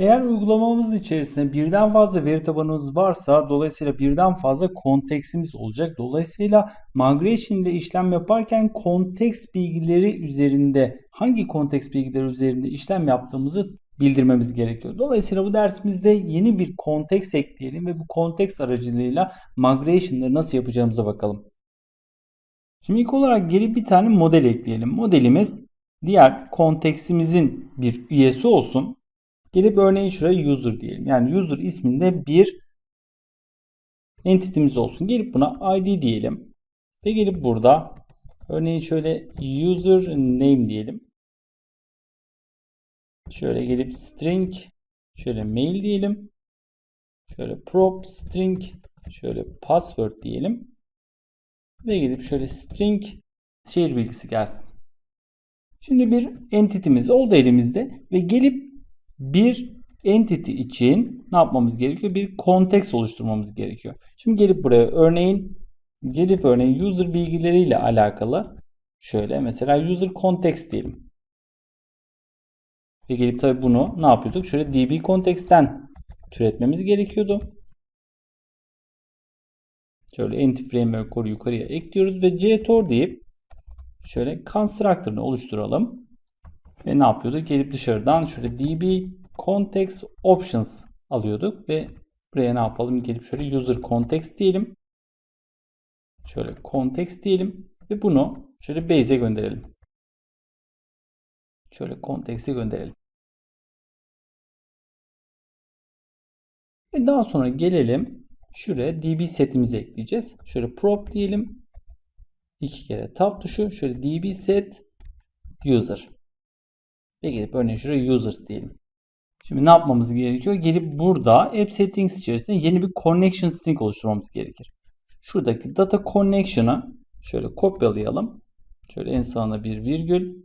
Eğer uygulamamız içerisinde birden fazla veri tabanımız varsa dolayısıyla birden fazla konteksimiz olacak. Dolayısıyla migration ile işlem yaparken konteks bilgileri üzerinde hangi konteks bilgileri üzerinde işlem yaptığımızı bildirmemiz gerekiyor. Dolayısıyla bu dersimizde yeni bir konteks ekleyelim ve bu konteks aracılığıyla migration'ları nasıl yapacağımıza bakalım. Şimdi ilk olarak geri bir tane model ekleyelim. Modelimiz diğer konteksimizin bir üyesi olsun. Gelip örneğin şuraya user diyelim. Yani user isminde bir entity'miz olsun. Gelip buna id diyelim. Ve gelip burada örneğin şöyle user name diyelim. Şöyle gelip string şöyle mail diyelim. Şöyle prop string şöyle password diyelim. Ve gidip şöyle string şehir bilgisi gelsin. Şimdi bir entity'miz oldu elimizde ve gelip bir entity için ne yapmamız gerekiyor? Bir konteks oluşturmamız gerekiyor. Şimdi gelip buraya örneğin gelip örneğin user bilgileriyle alakalı şöyle mesela user context diyelim. Ve gelip tabi bunu ne yapıyorduk? Şöyle db context'ten türetmemiz gerekiyordu. Şöyle entity framework'u yukarıya ekliyoruz ve ctor deyip şöyle constructor'ını oluşturalım. Ve ne yapıyorduk? Gelip dışarıdan şöyle db context options alıyorduk ve buraya ne yapalım? Gelip şöyle user context diyelim. Şöyle context diyelim ve bunu şöyle base'e gönderelim. Şöyle context'e gönderelim. Ve daha sonra gelelim şuraya db setimizi ekleyeceğiz. Şöyle prop diyelim. iki kere tab tuşu. Şöyle db set user. Ve gelip örneğin şuraya users diyelim. Şimdi ne yapmamız gerekiyor? Gelip burada app settings içerisinde yeni bir connection string oluşturmamız gerekir. Şuradaki data connection'ı şöyle kopyalayalım. Şöyle en sağına bir virgül.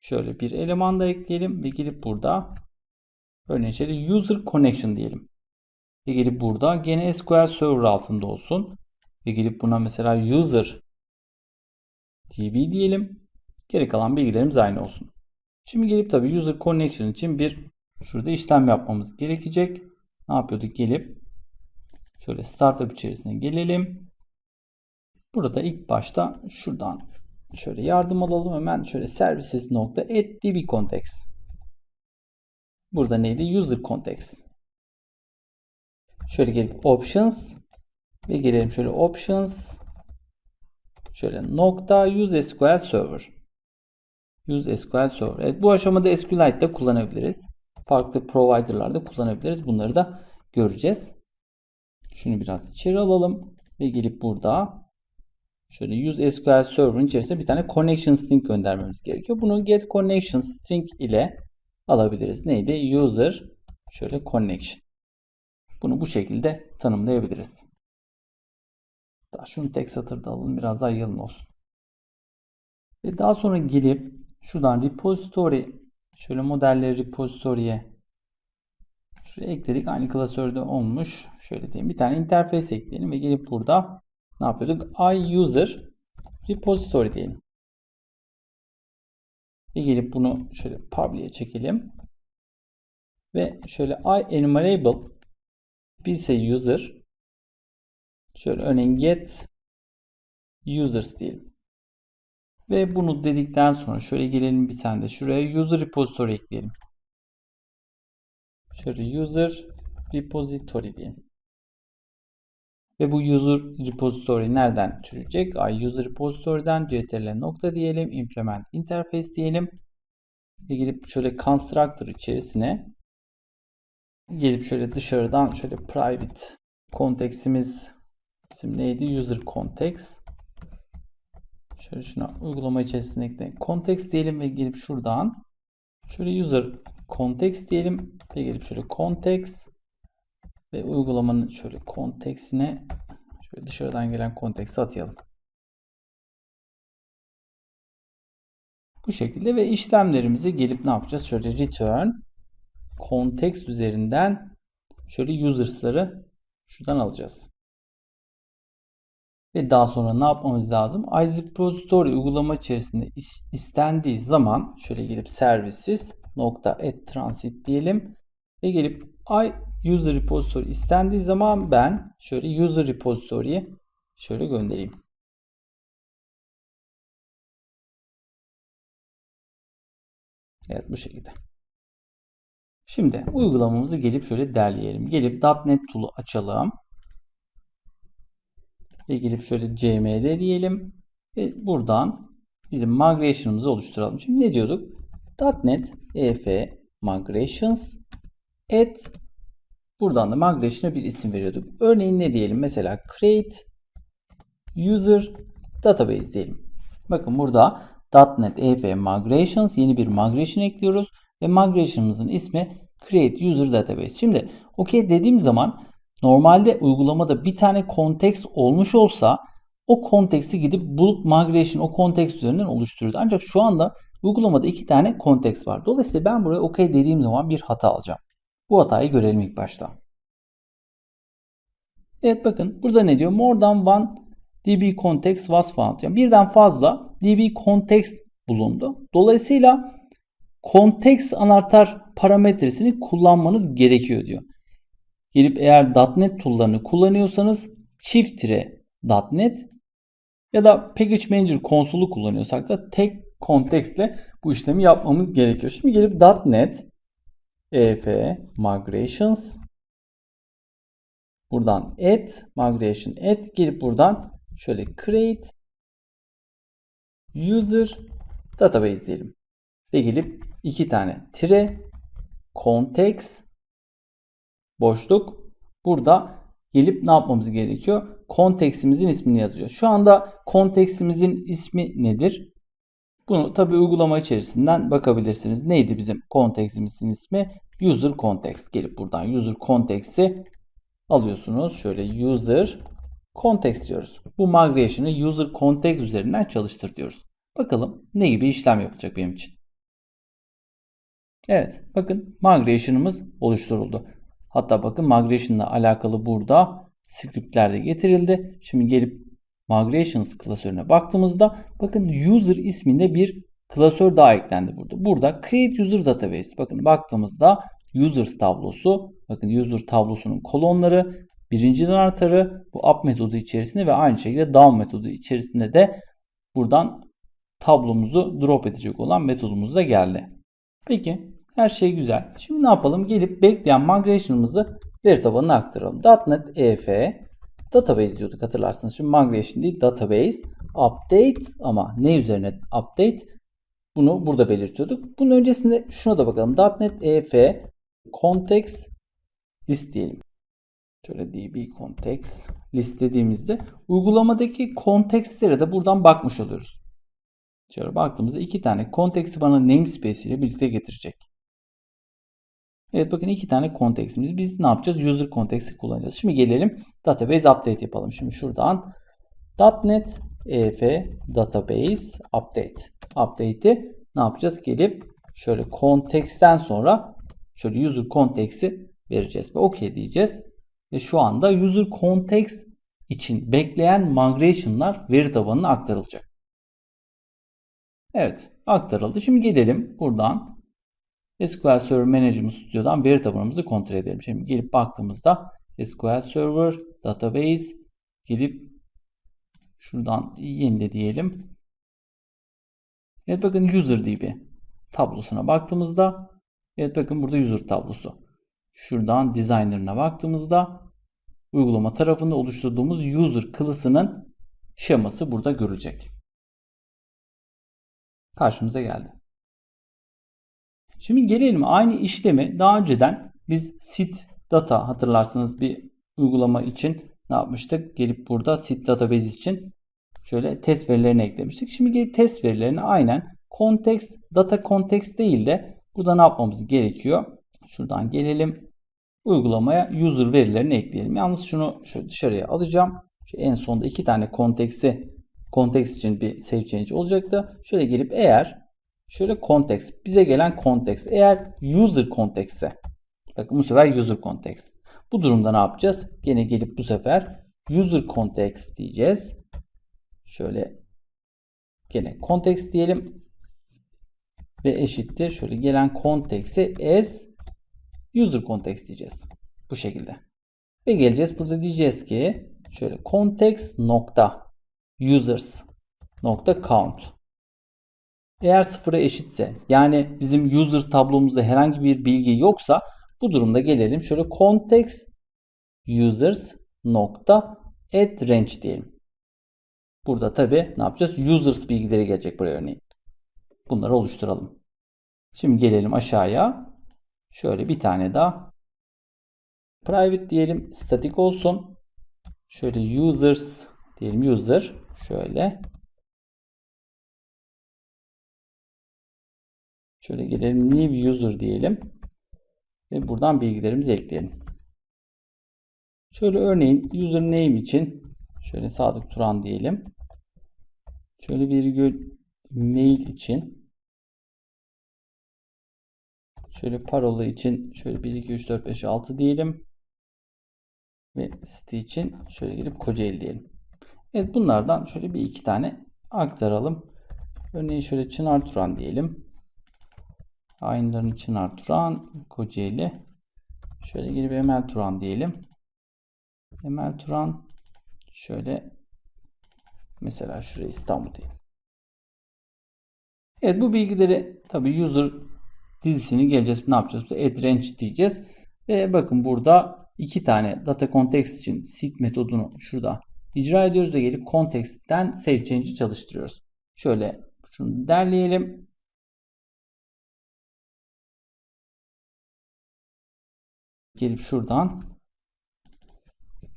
Şöyle bir eleman da ekleyelim ve gelip burada örneğin şöyle user connection diyelim. Ve gelip burada gene SQL Server altında olsun. Ve gelip buna mesela user db diyelim. Geri kalan bilgilerimiz aynı olsun. Şimdi gelip tabi user connection için bir şurada işlem yapmamız gerekecek. Ne yapıyorduk? Gelip şöyle startup içerisine gelelim. Burada ilk başta şuradan şöyle yardım alalım. Hemen şöyle services nokta context. Burada neydi? User context. Şöyle gelip options ve gelelim şöyle options şöyle nokta use SQL server. Use SQL Server. Evet, bu aşamada SQLite kullanabiliriz. Farklı provider'larda kullanabiliriz. Bunları da göreceğiz. Şunu biraz içeri alalım ve gelip burada şöyle use SQL Server'ın içerisine bir tane connection string göndermemiz gerekiyor. Bunu get connection string ile alabiliriz. Neydi? User şöyle connection. Bunu bu şekilde tanımlayabiliriz. Daha şunu tek satırda alalım. Biraz daha yalın olsun. Ve daha sonra gelip şuradan repository şöyle modelleri repository'e şuraya ekledik. Aynı klasörde olmuş. Şöyle diyeyim. Bir tane interface ekleyelim ve gelip burada ne yapıyorduk? I user repository diyelim. Ve gelip bunu şöyle public'e çekelim. Ve şöyle I enumerable bilse user şöyle örneğin get users diyelim. Ve bunu dedikten sonra şöyle gelelim bir tane de şuraya user repository ekleyelim. Şöyle user repository diyelim. Ve bu user repository nereden türecek? I user repository'den ctrl nokta diyelim. Implement interface diyelim. Ve gelip şöyle constructor içerisine gelip şöyle dışarıdan şöyle private konteksimiz bizim neydi? User context. Şöyle şuna uygulama içerisinde context diyelim ve gelip şuradan şöyle user context diyelim ve gelip şöyle context ve uygulamanın şöyle konteksine şöyle dışarıdan gelen konteksti atayalım. Bu şekilde ve işlemlerimizi gelip ne yapacağız? Şöyle return context üzerinden şöyle users'ları şuradan alacağız. Ve daha sonra ne yapmamız lazım? iZip repository uygulama içerisinde istendiği zaman şöyle gelip services nokta add transit diyelim Ve gelip I user repository istendiği zaman ben şöyle user repository'yi şöyle göndereyim. Evet bu şekilde. Şimdi uygulamamızı gelip şöyle derleyelim. Gelip .NET Tool'u açalım. Ve gelip şöyle cmd diyelim. Ve buradan bizim migration'ımızı oluşturalım. Şimdi ne diyorduk? .NET EF Migrations et buradan da migration'a bir isim veriyorduk. Örneğin ne diyelim? Mesela create user database diyelim. Bakın burada .NET EF Migrations yeni bir migration ekliyoruz ve migration'ımızın ismi Create User Database. Şimdi OK dediğim zaman normalde uygulamada bir tane context olmuş olsa o konteksti gidip bulup migration o kontekst üzerinden oluşturuyordu. Ancak şu anda uygulamada iki tane kontekst var. Dolayısıyla ben buraya OK dediğim zaman bir hata alacağım. Bu hatayı görelim ilk başta. Evet bakın burada ne diyor? More than one DB context was found. Yani birden fazla DB context bulundu. Dolayısıyla context anahtar parametresini kullanmanız gerekiyor diyor. Gelip eğer .NET tool'larını kullanıyorsanız çift tire .NET ya da Package Manager konsolu kullanıyorsak da tek context ile bu işlemi yapmamız gerekiyor. Şimdi gelip .NET EF Migrations buradan add migration add gelip buradan şöyle create user database diyelim. Ve gelip iki tane tire context boşluk burada gelip ne yapmamız gerekiyor? Kontekstimizin ismini yazıyor. Şu anda kontekstimizin ismi nedir? Bunu tabi uygulama içerisinden bakabilirsiniz. Neydi bizim kontekstimizin ismi? User context. Gelip buradan user context'i alıyorsunuz. Şöyle user context diyoruz. Bu migration'ı user context üzerinden çalıştır diyoruz. Bakalım ne gibi işlem yapacak benim için. Evet bakın migration'ımız oluşturuldu. Hatta bakın migration ile alakalı burada scriptler de getirildi. Şimdi gelip migrations klasörüne baktığımızda bakın user isminde bir klasör daha eklendi burada. Burada create user database. Bakın baktığımızda users tablosu. Bakın user tablosunun kolonları birinciden artarı bu up metodu içerisinde ve aynı şekilde down metodu içerisinde de buradan tablomuzu drop edecek olan metodumuz da geldi. Peki her şey güzel. Şimdi ne yapalım? Gelip bekleyen migration'ımızı veri tabanına aktaralım. .NET EF database diyorduk hatırlarsınız. Şimdi migration değil database update ama ne üzerine update? Bunu burada belirtiyorduk. Bunun öncesinde şuna da bakalım. .NET EF context list diyelim. Şöyle db context list dediğimizde uygulamadaki kontekstlere de buradan bakmış oluyoruz. Şöyle baktığımızda iki tane konteksti bana namespace ile birlikte getirecek. Evet bakın iki tane kontekstimiz. Biz ne yapacağız? User konteksti kullanacağız. Şimdi gelelim database update yapalım. Şimdi şuradan .NET EF database update. Update'i ne yapacağız? Gelip şöyle konteksten sonra şöyle user konteksti vereceğiz ve OK diyeceğiz. Ve şu anda user context için bekleyen migration'lar veri tabanına aktarılacak. Evet aktarıldı. Şimdi gelelim buradan SQL Server Management Studio'dan veri tabanımızı kontrol edelim. Şimdi gelip baktığımızda SQL Server Database gelip şuradan yenile diyelim. Evet bakın User DB tablosuna baktığımızda evet bakın burada User tablosu. Şuradan Designer'ına baktığımızda uygulama tarafında oluşturduğumuz User klasının şeması burada görülecek. Karşımıza geldi. Şimdi gelelim aynı işlemi daha önceden biz sit data hatırlarsanız bir uygulama için ne yapmıştık? Gelip burada sit database için şöyle test verilerini eklemiştik. Şimdi gelip test verilerini aynen context data context değil de burada ne yapmamız gerekiyor? Şuradan gelelim. Uygulamaya user verilerini ekleyelim. Yalnız şunu şöyle dışarıya alacağım. Şu en sonda iki tane konteksti context için bir save change olacaktı. Şöyle gelip eğer şöyle context bize gelen context eğer user context ise bakın bu sefer user context. Bu durumda ne yapacağız? Gene gelip bu sefer user context diyeceğiz. Şöyle gene context diyelim ve eşittir. Şöyle gelen context'e as user context diyeceğiz. Bu şekilde. Ve geleceğiz. Burada diyeceğiz ki şöyle context nokta users nokta count. Eğer sıfıra eşitse yani bizim user tablomuzda herhangi bir bilgi yoksa bu durumda gelelim şöyle context users nokta add range diyelim. Burada tabi ne yapacağız? Users bilgileri gelecek buraya örneğin. Bunları oluşturalım. Şimdi gelelim aşağıya. Şöyle bir tane daha private diyelim. Static olsun. Şöyle users diyelim user. Şöyle. Şöyle gelelim new user diyelim. Ve buradan bilgilerimizi ekleyelim. Şöyle örneğin username için şöyle Sadık Turan diyelim. Şöyle virgül mail için şöyle parola için şöyle 1 2 3 4 5 6 diyelim. Ve site için şöyle gelip Kocaeli diyelim. Evet bunlardan şöyle bir iki tane aktaralım. Örneğin şöyle Çınar Turan diyelim. Aynılarını Çınar Turan, Kocaeli. Şöyle gelip Emel Turan diyelim. Emel Turan şöyle mesela şuraya İstanbul diyelim. Evet bu bilgileri tabi user dizisini geleceğiz. Ne yapacağız? Add range diyeceğiz. Ve bakın burada iki tane data context için seed metodunu şurada icra ediyoruz ve gelip context'ten save change'i çalıştırıyoruz. Şöyle şunu derleyelim. Gelip şuradan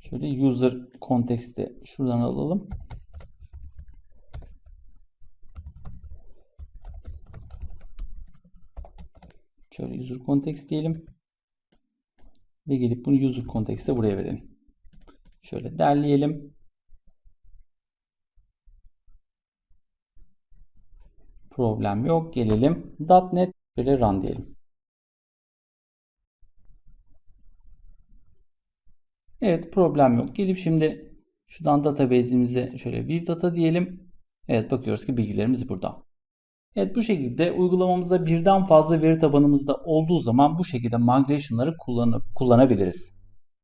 şöyle user context'i şuradan alalım. Şöyle user context diyelim. Ve gelip bunu user context'e buraya verelim. Şöyle derleyelim. Problem yok. Gelelim. .NET şöyle run diyelim. Evet problem yok. Gelip şimdi şuradan database'imize şöyle view data diyelim. Evet bakıyoruz ki bilgilerimiz burada. Evet bu şekilde uygulamamızda birden fazla veri tabanımızda olduğu zaman bu şekilde migration'ları kullanabiliriz.